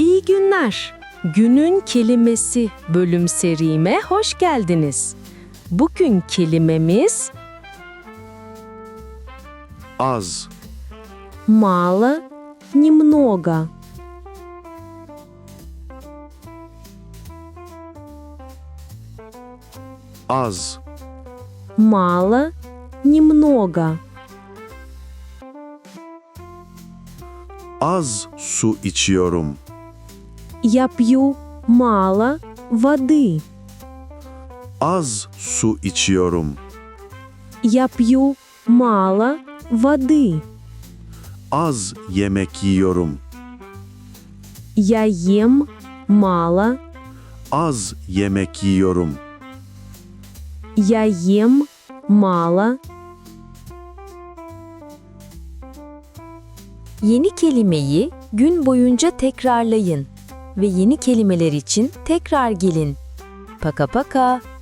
İyi günler. Günün kelimesi bölüm serime hoş geldiniz. Bugün kelimemiz Az, мало, немного. az, Мало, немного. az su içiyorum. Я пью мало воды. Az su içiyorum. Я пью мало воды. Az yemek yiyorum. Я ем мало. Az yemek yiyorum. Я ем мало. Yeni kelimeyi gün boyunca tekrarlayın ve yeni kelimeler için tekrar gelin. Paka paka.